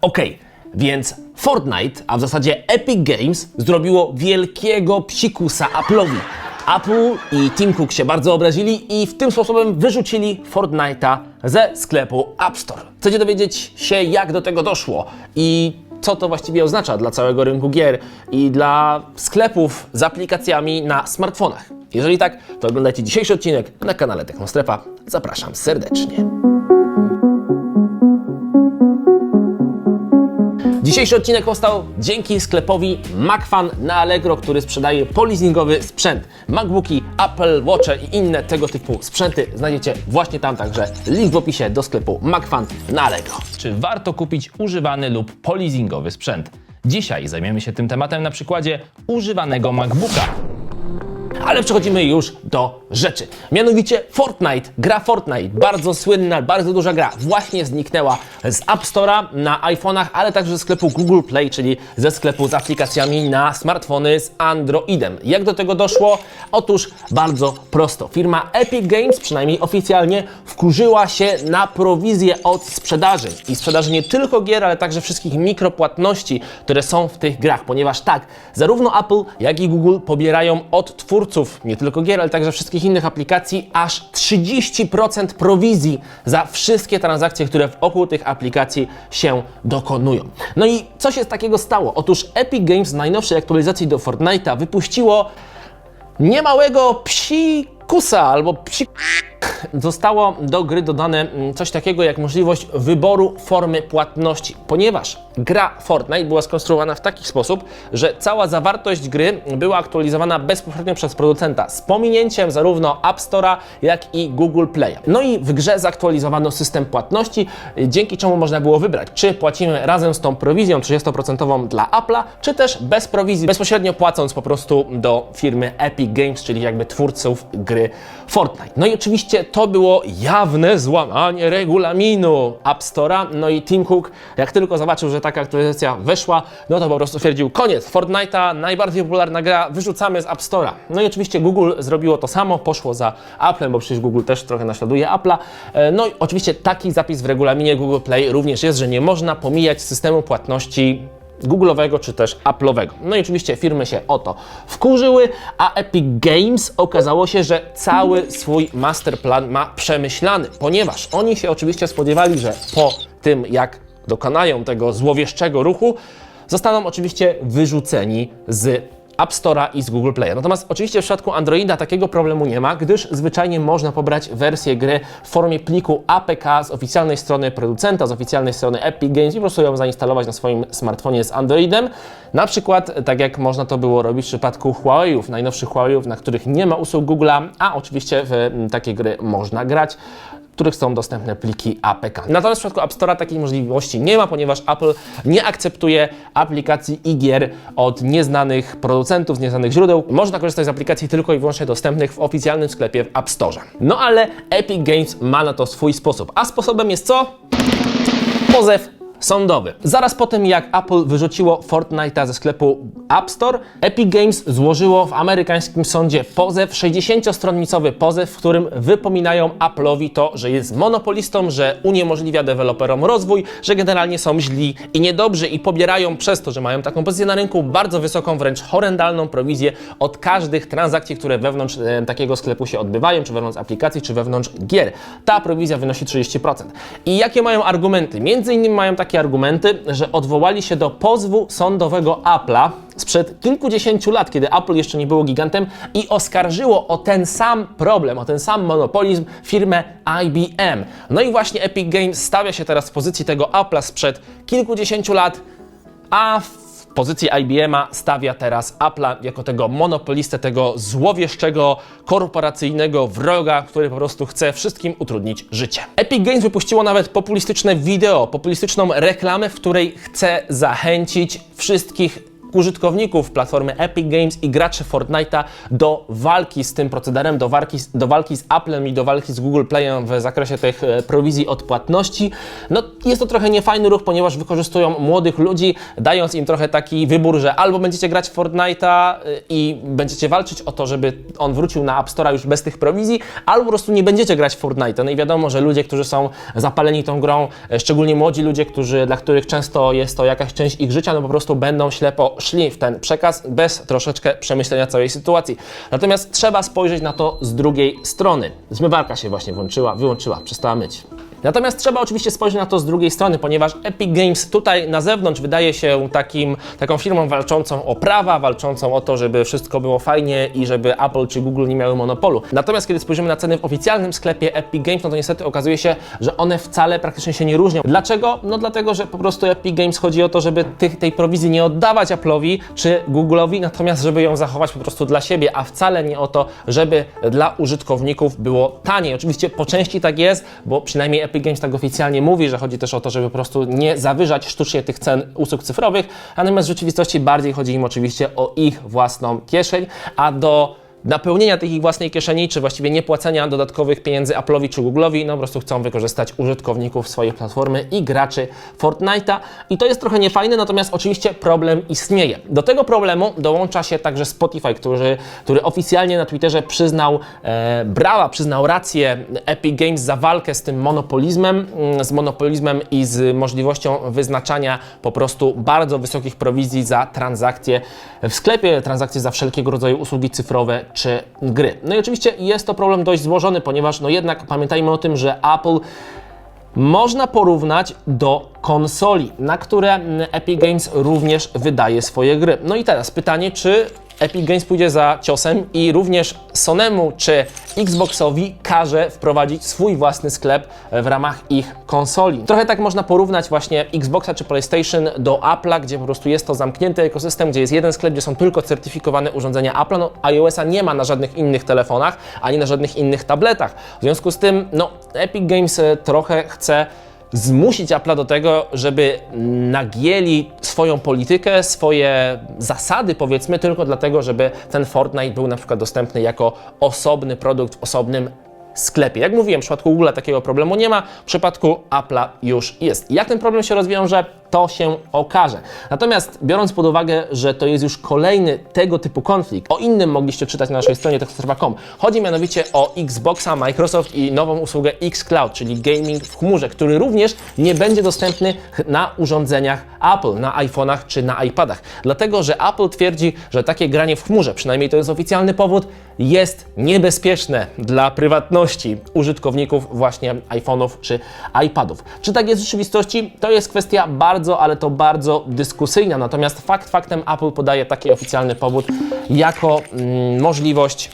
Okej, więc Fortnite, a w zasadzie Epic Games, zrobiło wielkiego psikusa Apple'owi. Apple i Tim Cook się bardzo obrazili i w tym sposobem wyrzucili Fortnite'a ze sklepu App Store. Chcecie dowiedzieć się, jak do tego doszło i co to właściwie oznacza dla całego rynku gier i dla sklepów z aplikacjami na smartfonach? Jeżeli tak, to oglądajcie dzisiejszy odcinek na kanale Technostrefa. Zapraszam serdecznie. Dzisiejszy odcinek powstał dzięki sklepowi MacFan na Allegro, który sprzedaje polizingowy sprzęt. MacBooki, Apple Watche i inne tego typu sprzęty znajdziecie właśnie tam, także link w opisie do sklepu MacFan na Allegro. Czy warto kupić używany lub polizingowy sprzęt? Dzisiaj zajmiemy się tym tematem na przykładzie używanego MacBooka. Ale przechodzimy już do rzeczy. Mianowicie Fortnite, gra Fortnite, bardzo słynna, bardzo duża gra, właśnie zniknęła z App Store'a na iPhone'ach, ale także ze sklepu Google Play, czyli ze sklepu z aplikacjami na smartfony z Androidem. Jak do tego doszło? Otóż bardzo prosto. Firma Epic Games, przynajmniej oficjalnie, wkurzyła się na prowizję od sprzedaży. I sprzedaży nie tylko gier, ale także wszystkich mikropłatności, które są w tych grach, ponieważ tak, zarówno Apple, jak i Google pobierają od twórców nie tylko gier, ale także wszystkich innych aplikacji aż 30% prowizji za wszystkie transakcje, które wokół tych aplikacji się dokonują. No i co się takiego stało? Otóż Epic Games w najnowszej aktualizacji do Fortnite'a wypuściło niemałego psikusa albo psi... Zostało do gry dodane mm, coś takiego jak możliwość wyboru formy płatności, ponieważ gra Fortnite była skonstruowana w taki sposób, że cała zawartość gry była aktualizowana bezpośrednio przez producenta z pominięciem zarówno App Store'a, jak i Google Play. No i w grze zaktualizowano system płatności, y, dzięki czemu można było wybrać, czy płacimy razem z tą prowizją 30% dla Apple'a, czy też bez prowizji, bezpośrednio płacąc po prostu do firmy Epic Games, czyli jakby twórców gry Fortnite. No i oczywiście to było jawne złamanie regulaminu App Store'a. No i Tim Cook, jak tylko zobaczył, że taka aktualizacja weszła, no to po prostu stwierdził, koniec, Fortnite'a, najbardziej popularna gra, wyrzucamy z App Store'a. No i oczywiście Google zrobiło to samo, poszło za Applem, bo przecież Google też trochę naśladuje Apple'a. E, No i oczywiście taki zapis w regulaminie Google Play również jest, że nie można pomijać systemu płatności Google'owego czy też Apple'owego. No i oczywiście firmy się o to wkurzyły, a Epic Games okazało się, że cały swój masterplan ma przemyślany, ponieważ oni się oczywiście spodziewali, że po tym jak dokonają tego złowieszczego ruchu, zostaną oczywiście wyrzuceni z App Store'a i z Google Play'a. Natomiast oczywiście w przypadku Androida takiego problemu nie ma, gdyż zwyczajnie można pobrać wersję gry w formie pliku APK z oficjalnej strony producenta, z oficjalnej strony Epic Games i po prostu ją zainstalować na swoim smartfonie z Androidem. Na przykład, tak jak można to było robić w przypadku Huawei'ów, najnowszych Huawei'ów, na których nie ma usług Google'a, a oczywiście w takie gry można grać których są dostępne pliki APK. Natomiast w przypadku App Store'a takiej możliwości nie ma, ponieważ Apple nie akceptuje aplikacji i gier od nieznanych producentów, z nieznanych źródeł. Można korzystać z aplikacji tylko i wyłącznie dostępnych w oficjalnym sklepie w App Store. No ale Epic Games ma na to swój sposób. A sposobem jest co? Pozew sądowy. Zaraz po tym, jak Apple wyrzuciło Fortnite'a ze sklepu App Store, Epic Games złożyło w amerykańskim sądzie pozew, 60-stronnicowy pozew, w którym wypominają Apple'owi to, że jest monopolistą, że uniemożliwia deweloperom rozwój, że generalnie są źli i niedobrzy i pobierają przez to, że mają taką pozycję na rynku, bardzo wysoką, wręcz horrendalną prowizję od każdych transakcji, które wewnątrz e, takiego sklepu się odbywają, czy wewnątrz aplikacji, czy wewnątrz gier. Ta prowizja wynosi 30%. I jakie mają argumenty? Między innymi mają takie argumenty, że odwołali się do pozwu sądowego Apple'a sprzed kilkudziesięciu lat, kiedy Apple jeszcze nie było gigantem i oskarżyło o ten sam problem, o ten sam monopolizm firmę IBM. No i właśnie Epic Games stawia się teraz w pozycji tego Apple'a sprzed kilkudziesięciu lat, a pozycji IBM-a stawia teraz Apple'a jako tego monopolistę, tego złowieszczego, korporacyjnego wroga, który po prostu chce wszystkim utrudnić życie. Epic Games wypuściło nawet populistyczne wideo, populistyczną reklamę, w której chce zachęcić wszystkich użytkowników platformy Epic Games i graczy Fortnite'a do walki z tym procederem, do walki, do walki z Applem i do walki z Google Playem w zakresie tych e, prowizji od płatności. No jest to trochę niefajny ruch, ponieważ wykorzystują młodych ludzi, dając im trochę taki wybór, że albo będziecie grać w Fortnite'a y, i będziecie walczyć o to, żeby on wrócił na App Store'a już bez tych prowizji, albo po prostu nie będziecie grać w Fortnite'a. No i wiadomo, że ludzie, którzy są zapaleni tą grą, e, szczególnie młodzi ludzie, którzy, dla których często jest to jakaś część ich życia, no po prostu będą ślepo szli w ten przekaz bez troszeczkę przemyślenia całej sytuacji. Natomiast trzeba spojrzeć na to z drugiej strony. Zmywarka się właśnie włączyła, wyłączyła, przestała myć. Natomiast trzeba oczywiście spojrzeć na to z drugiej strony, ponieważ Epic Games tutaj na zewnątrz wydaje się takim, taką firmą walczącą o prawa, walczącą o to, żeby wszystko było fajnie i żeby Apple czy Google nie miały monopolu. Natomiast kiedy spojrzymy na ceny w oficjalnym sklepie Epic Games, no to niestety okazuje się, że one wcale praktycznie się nie różnią. Dlaczego? No dlatego, że po prostu Epic Games chodzi o to, żeby tych, tej prowizji nie oddawać Apple'owi czy Google'owi, natomiast żeby ją zachować po prostu dla siebie, a wcale nie o to, żeby dla użytkowników było taniej. Oczywiście po części tak jest, bo przynajmniej Epic Games tak oficjalnie mówi, że chodzi też o to, żeby po prostu nie zawyżać sztucznie tych cen usług cyfrowych, natomiast w rzeczywistości bardziej chodzi im oczywiście o ich własną kieszeń, a do napełnienia tych ich własnej kieszeni, czy właściwie nie płacenia dodatkowych pieniędzy Apple'owi czy Google'owi, no po prostu chcą wykorzystać użytkowników swojej platformy i graczy Fortnite'a i to jest trochę niefajne, natomiast oczywiście problem istnieje. Do tego problemu dołącza się także Spotify, który, który oficjalnie na Twitterze przyznał e, przyznał rację Epic Games za walkę z tym monopolizmem, mm, z monopolizmem i z możliwością wyznaczania po prostu bardzo wysokich prowizji za transakcje w sklepie, transakcje za wszelkiego rodzaju usługi cyfrowe czy gry. No i oczywiście jest to problem dość złożony, ponieważ no jednak pamiętajmy o tym, że Apple można porównać do konsoli, na które Epic Games również wydaje swoje gry. No i teraz pytanie, czy Epic Games pójdzie za ciosem i również Sonemu czy Xboxowi każe wprowadzić swój własny sklep w ramach ich konsoli. Trochę tak można porównać właśnie Xboxa czy PlayStation do Apple'a, gdzie po prostu jest to zamknięty ekosystem, gdzie jest jeden sklep, gdzie są tylko certyfikowane urządzenia Apple'a. No, iOS-a nie ma na żadnych innych telefonach, ani na żadnych innych tabletach. W związku z tym, no, Epic Games e, trochę chce zmusić Apple'a do tego, żeby nagięli swoją politykę, swoje zasady, powiedzmy, tylko dlatego, żeby ten Fortnite był na przykład dostępny jako osobny produkt w osobnym sklepie. Jak mówiłem, w przypadku Google takiego problemu nie ma, w przypadku Apple'a już jest. Jak ten problem się rozwiąże, to się okaże. Natomiast biorąc pod uwagę, że to jest już kolejny tego typu konflikt, o innym mogliście czytać na naszej stronie technoserwa.com. Chodzi mianowicie o Xboxa, Microsoft i nową usługę xCloud, czyli gaming w chmurze, który również nie będzie dostępny na urządzeniach Apple, na iPhone'ach czy na iPadach. Dlatego, że Apple twierdzi, że takie granie w chmurze, przynajmniej to jest oficjalny powód, jest niebezpieczne dla prywatności użytkowników właśnie iPhone'ów czy iPadów. Czy tak jest w rzeczywistości? To jest kwestia bardzo, ale to bardzo dyskusyjna. Natomiast fakt faktem Apple podaje taki oficjalny powód jako mm, możliwość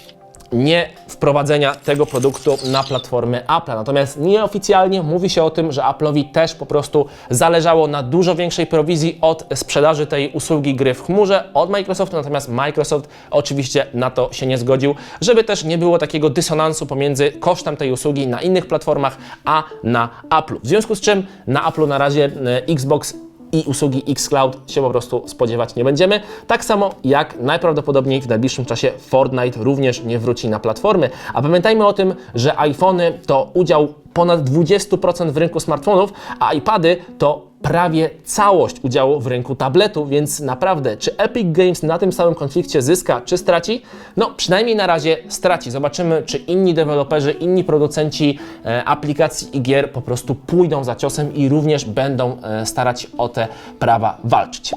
nie wprowadzenia tego produktu na platformę Apple. Natomiast nieoficjalnie mówi się o tym, że Apple'owi też po prostu zależało na dużo większej prowizji od sprzedaży tej usługi gry w chmurze od Microsoftu, natomiast Microsoft oczywiście na to się nie zgodził, żeby też nie było takiego dysonansu pomiędzy kosztem tej usługi na innych platformach, a na Apple. W związku z czym na Apple na razie e, Xbox i usługi xCloud się po prostu spodziewać nie będziemy. Tak samo jak najprawdopodobniej w najbliższym czasie Fortnite również nie wróci na platformy. A pamiętajmy o tym, że iPhony to udział ponad 20% w rynku smartfonów, a iPady to prawie całość udziału w rynku tabletu, więc naprawdę, czy Epic Games na tym samym konflikcie zyska, czy straci? No, przynajmniej na razie straci. Zobaczymy, czy inni deweloperzy, inni producenci e, aplikacji i gier po prostu pójdą za ciosem i również będą e, starać o te prawa walczyć.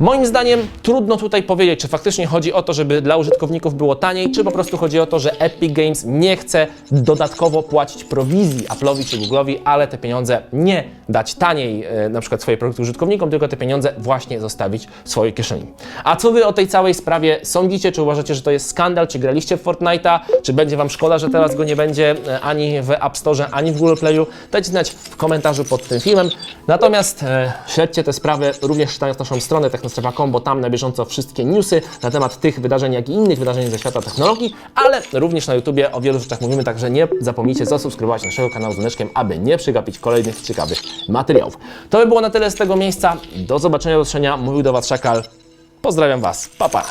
Moim zdaniem trudno tutaj powiedzieć, czy faktycznie chodzi o to, żeby dla użytkowników było taniej, czy po prostu chodzi o to, że Epic Games nie chce dodatkowo płacić prowizji Apple'owi czy Google'owi, ale te pieniądze nie dać taniej, e, na przykład swoje produkty użytkownikom, tylko te pieniądze właśnie zostawić w swojej kieszeni. A co Wy o tej całej sprawie sądzicie? Czy uważacie, że to jest skandal? Czy graliście w Fortnite'a? Czy będzie Wam szkoda, że teraz go nie będzie e, ani w App Store, ani w Google Playu? Dajcie znać w komentarzu pod tym filmem. Natomiast e, śledźcie te sprawy również czytając naszą stronę na strefa.com, bo tam na bieżąco wszystkie newsy na temat tych wydarzeń, jak i innych wydarzeń ze świata technologii, ale również na YouTubie o wielu rzeczach mówimy, także nie zapomnijcie zasubskrybować naszego kanału z dzwoneczkiem, aby nie przegapić kolejnych ciekawych materiałów. To by było na tyle z tego miejsca. Do zobaczenia, do usłyszenia. Mówił do Was Szakal. Pozdrawiam Was. Pa, pa.